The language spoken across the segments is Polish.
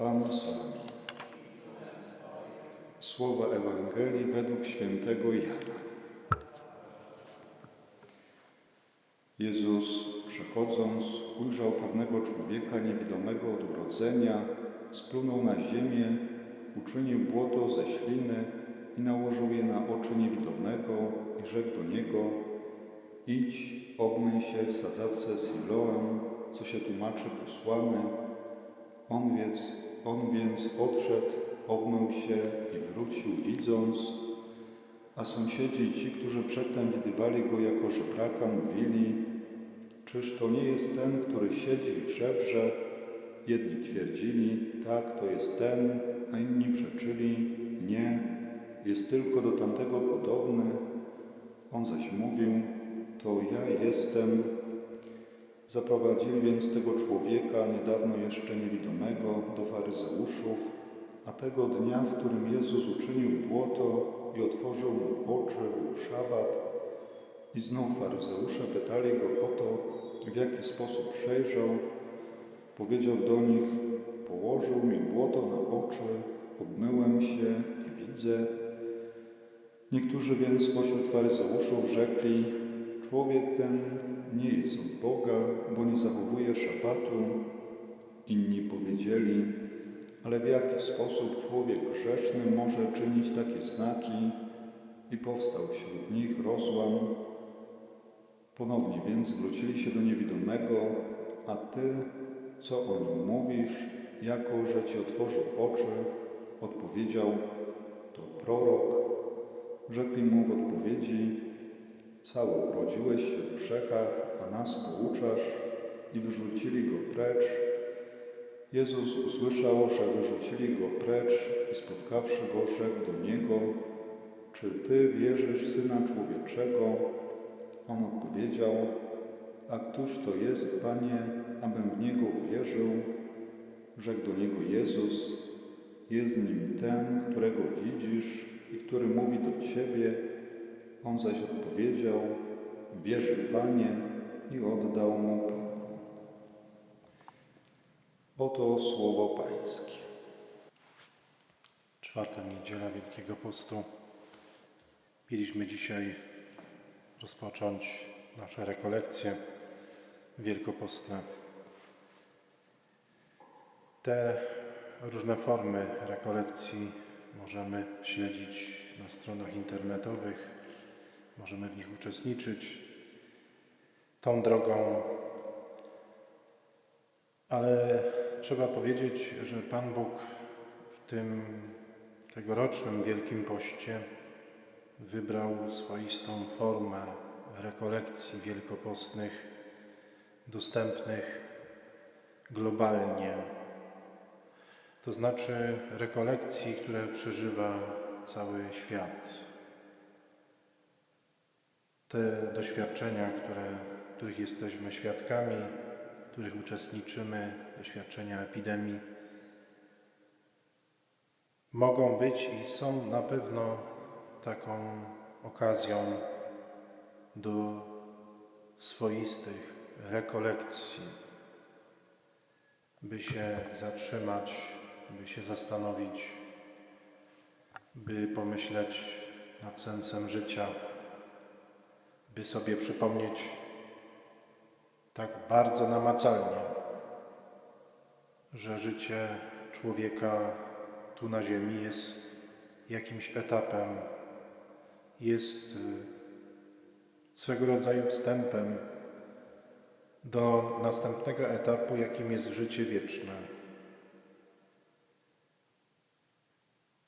Pan z wami. Słowa Ewangelii według świętego Jana. Jezus, przechodząc, ujrzał pewnego człowieka niewidomego od urodzenia, splunął na ziemię, uczynił błoto ze śliny i nałożył je na oczy niewidomego i rzekł do niego Idź, obmyj się w sadzawce Siloam, co się tłumaczy posłany. On więc, on więc odszedł, obmył się i wrócił widząc, a sąsiedzi ci, którzy przedtem widywali go jako żebraka, mówili, czyż to nie jest ten, który siedzi i żebrze? Jedni twierdzili, tak, to jest ten, a inni przeczyli, nie, jest tylko do tamtego podobny. On zaś mówił, to ja jestem. Zaprowadzili więc tego człowieka, niedawno jeszcze niewidomego, do faryzeuszów, a tego dnia, w którym Jezus uczynił błoto i otworzył mu oczy, był szabat. I znów faryzeusze pytali go o to, w jaki sposób przejrzał. Powiedział do nich, położył mi błoto na oczy, obmyłem się i widzę. Niektórzy więc spośród faryzeuszów rzekli, człowiek ten nie jest od Boga, bo nie zachowuje szabatu. Inni powiedzieli, ale w jaki sposób człowiek grzeszny może czynić takie znaki? I powstał wśród nich rozłam. Ponownie więc zwrócili się do niewidomego, a ty, co o nim mówisz, jako że ci otworzył oczy, odpowiedział, to prorok. Rzekli mu w odpowiedzi, cały urodziłeś się w grzechach, a nas pouczasz i wyrzucili go precz. Jezus usłyszał, że wyrzucili go precz i spotkawszy go, rzekł do niego, czy ty wierzysz w Syna Człowieczego? On odpowiedział, a któż to jest, Panie, abym w Niego uwierzył? Rzekł do niego Jezus, jest nim ten, którego widzisz i który mówi do Ciebie. On zaś odpowiedział, wierzę Panie i oddał mu pokój. Oto słowo Pańskie. Czwarta niedziela Wielkiego Postu. Mieliśmy dzisiaj rozpocząć nasze rekolekcje wielkopostne. Te różne formy rekolekcji możemy śledzić na stronach internetowych, możemy w nich uczestniczyć. Tą drogą ale trzeba powiedzieć, że Pan Bóg w tym tegorocznym Wielkim Poście wybrał swoistą formę rekolekcji wielkopostnych dostępnych globalnie. To znaczy rekolekcji, które przeżywa cały świat. Te doświadczenia, które, których jesteśmy świadkami, których uczestniczymy, doświadczenia epidemii, mogą być i są na pewno taką okazją do swoistych rekolekcji, by się zatrzymać, by się zastanowić, by pomyśleć nad sensem życia, by sobie przypomnieć, tak bardzo namacalnie, że życie człowieka tu na Ziemi jest jakimś etapem, jest y, swego rodzaju wstępem do następnego etapu, jakim jest życie wieczne.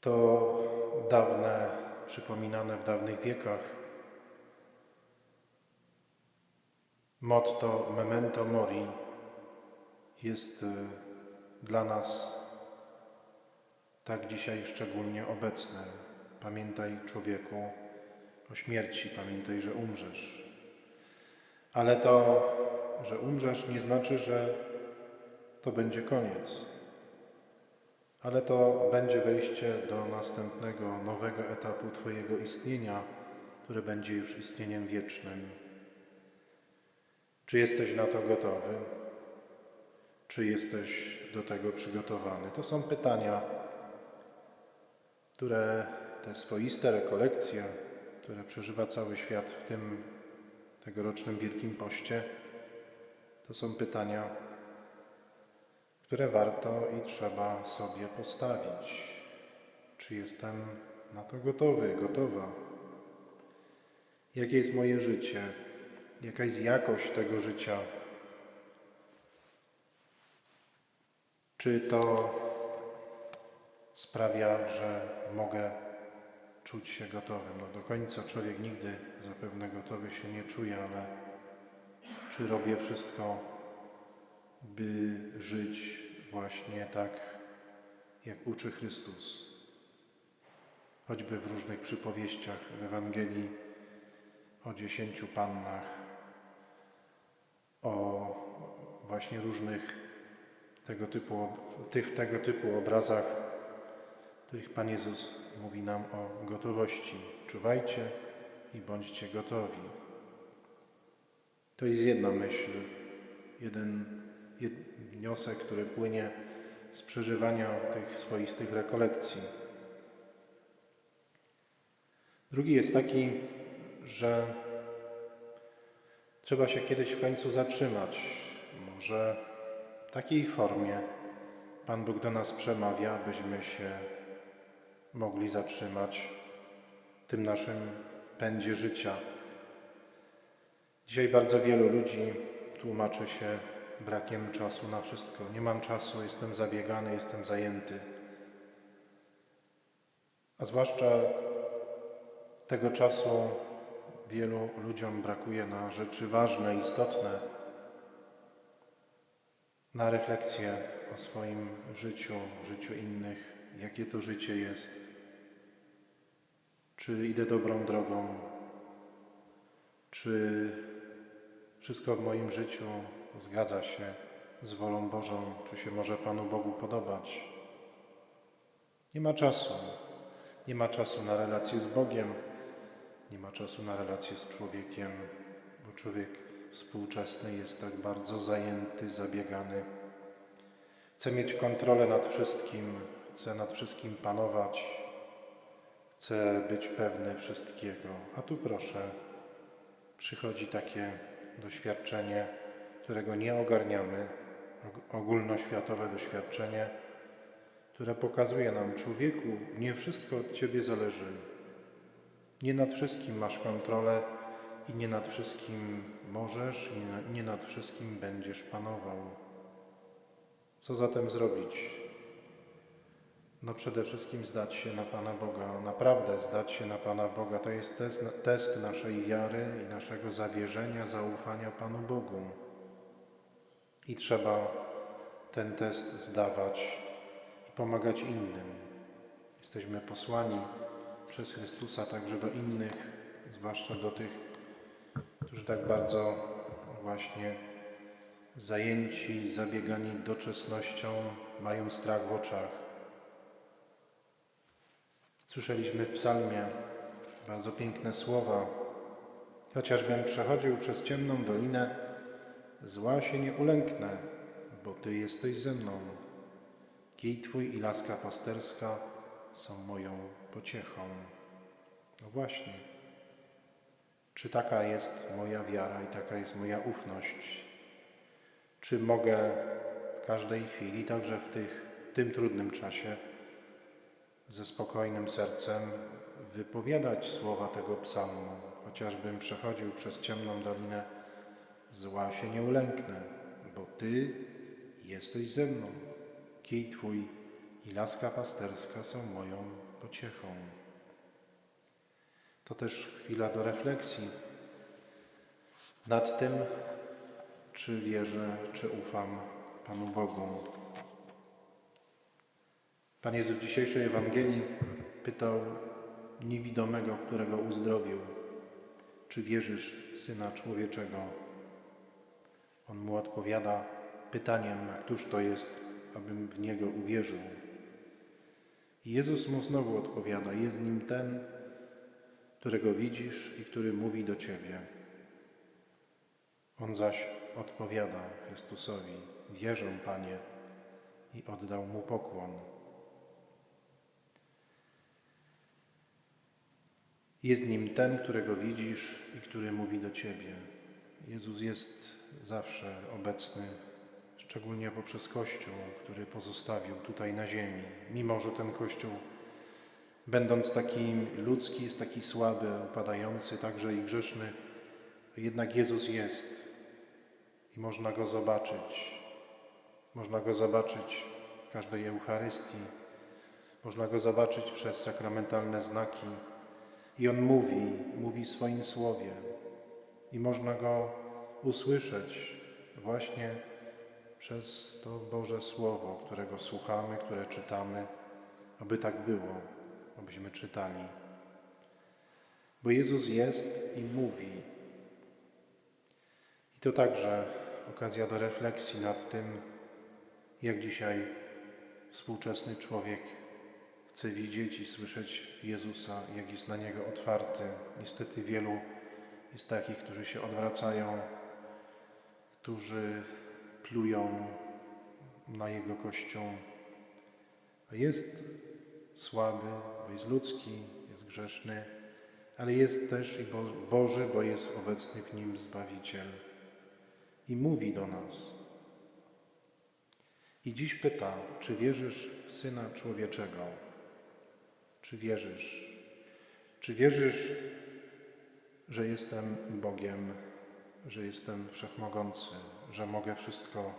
To dawne, przypominane w dawnych wiekach Motto Memento Mori jest y, dla nas tak dzisiaj szczególnie obecne. Pamiętaj, człowieku, o śmierci, pamiętaj, że umrzesz. Ale to, że umrzesz, nie znaczy, że to będzie koniec. Ale to będzie wejście do następnego, nowego etapu Twojego istnienia, które będzie już istnieniem wiecznym. Czy jesteś na to gotowy? Czy jesteś do tego przygotowany? To są pytania, które te swoiste rekolekcje, które przeżywa cały świat w tym tegorocznym Wielkim Poście, to są pytania, które warto i trzeba sobie postawić. Czy jestem na to gotowy, gotowa? Jakie jest moje życie? Jaka jest jakość tego życia? Czy to sprawia, że mogę czuć się gotowym? No do końca człowiek nigdy zapewne gotowy się nie czuje, ale czy robię wszystko, by żyć właśnie tak, jak uczy Chrystus? Choćby w różnych przypowieściach w Ewangelii o dziesięciu pannach, o właśnie różnych tego typu, tych, tego typu obrazach, w których Pan Jezus mówi nam o gotowości. Czuwajcie i bądźcie gotowi. To jest jedna myśl, jeden jed, wniosek, który płynie z przeżywania tych swoistych rekolekcji. Drugi jest taki, że trzeba się kiedyś w końcu zatrzymać. Może w takiej formie Pan Bóg do nas przemawia, byśmy się mogli zatrzymać w tym naszym pędzie życia. Dzisiaj bardzo wielu ludzi tłumaczy się brakiem czasu na wszystko. Nie mam czasu, jestem zabiegany, jestem zajęty. A zwłaszcza tego czasu wielu ludziom brakuje na rzeczy ważne, istotne, na refleksję o swoim życiu, życiu innych, jakie to życie jest, czy idę dobrą drogą, czy wszystko w moim życiu zgadza się z wolą Bożą, czy się może Panu Bogu podobać. Nie ma czasu. Nie ma czasu na relacje z Bogiem, nie ma czasu na relacje z człowiekiem, bo człowiek współczesny jest tak bardzo zajęty, zabiegany. Chce mieć kontrolę nad wszystkim, chce nad wszystkim panować, chce być pewny wszystkiego. A tu proszę, przychodzi takie doświadczenie, którego nie ogarniamy, og- ogólnoświatowe doświadczenie, które pokazuje nam, człowieku, nie wszystko od Ciebie zależy. Nie nad wszystkim masz kontrolę i nie nad wszystkim możesz, i nie nad wszystkim będziesz panował. Co zatem zrobić? No przede wszystkim zdać się na Pana Boga, naprawdę zdać się na Pana Boga. To jest test, test naszej wiary i naszego zawierzenia, zaufania Panu Bogu. I trzeba ten test zdawać i pomagać innym. Jesteśmy posłani przez Chrystusa także do innych, zwłaszcza do tych, którzy tak bardzo właśnie zajęci, zabiegani doczesnością, mają strach w oczach. Słyszeliśmy w psalmie bardzo piękne słowa. Chociażbym przechodził przez ciemną dolinę, zła się nie ulęknę, bo Ty jesteś ze mną. Kij Twój i laska pasterska są moją pociechą. No właśnie. Czy taka jest moja wiara i taka jest moja ufność? Czy mogę w każdej chwili, także w tych, tym trudnym czasie, ze spokojnym sercem wypowiadać słowa tego psalmu? Chociażbym przechodził przez ciemną dolinę, zła się nie ulęknę, bo Ty jesteś ze mną. Kij Twój i laska pasterska są moją pociechą. To też chwila do refleksji nad tym, czy wierzę, czy ufam Panu Bogu. Pan Jezus w dzisiejszej Ewangelii pytał niewidomego, którego uzdrowił, czy wierzysz Syna Człowieczego? On mu odpowiada pytaniem, a któż to jest, abym w Niego uwierzył? Jezus mu znowu odpowiada, jest nim ten, którego widzisz i który mówi do Ciebie. On zaś odpowiada Chrystusowi: Wierzę, Panie, i oddał mu pokłon. Jest nim ten, którego widzisz i który mówi do ciebie. Jezus jest zawsze obecny, szczególnie poprzez Kościół, który pozostawił tutaj na ziemi. Mimo, że ten Kościół, będąc taki ludzki, jest taki słaby, upadający, także i grzeszny, jednak Jezus jest i można Go zobaczyć. Można Go zobaczyć w każdej Eucharystii, można Go zobaczyć przez sakramentalne znaki. I On mówi, mówi w swoim słowie. I można Go usłyszeć właśnie przez to Boże Słowo, którego słuchamy, które czytamy, aby tak było, abyśmy czytali. Bo Jezus jest i mówi. I to także okazja do refleksji nad tym, jak dzisiaj współczesny człowiek chce widzieć i słyszeć Jezusa, jak jest na Niego otwarty. Niestety wielu jest takich, którzy się odwracają, którzy plują na Jego Kościół. A jest słaby, bo jest ludzki, jest grzeszny, ale jest też i Bo- Boży, bo jest obecny w Nim Zbawiciel. I mówi do nas. I dziś pyta, czy wierzysz w Syna Człowieczego? Czy wierzysz? Czy wierzysz, że jestem Bogiem, że jestem wszechmogący, że mogę wszystko,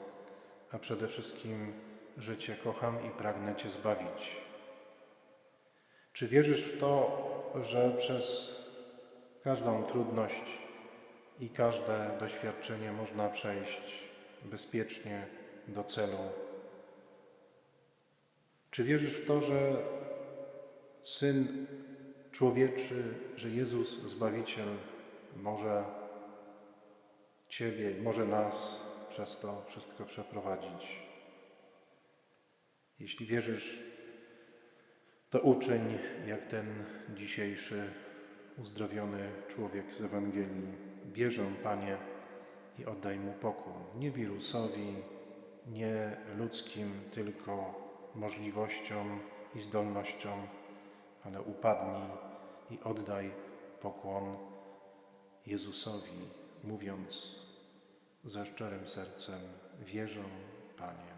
a przede wszystkim, że Cię kocham i pragnę Cię zbawić? Czy wierzysz w to, że przez każdą trudność i każde doświadczenie można przejść bezpiecznie do celu? Czy wierzysz w to, że Syn Człowieczy, że Jezus Zbawiciel może Ciebie i może nas przez to wszystko przeprowadzić? Jeśli wierzysz, to uczyń jak ten dzisiejszy uzdrowiony człowiek z Ewangelii. Wierzę, Panie, i oddaj mu pokój. Nie wirusowi, nie ludzkim, tylko możliwościom i zdolnościom, ale upadnij i oddaj pokłon Jezusowi, mówiąc ze szczerym sercem: Wierzę, Panie.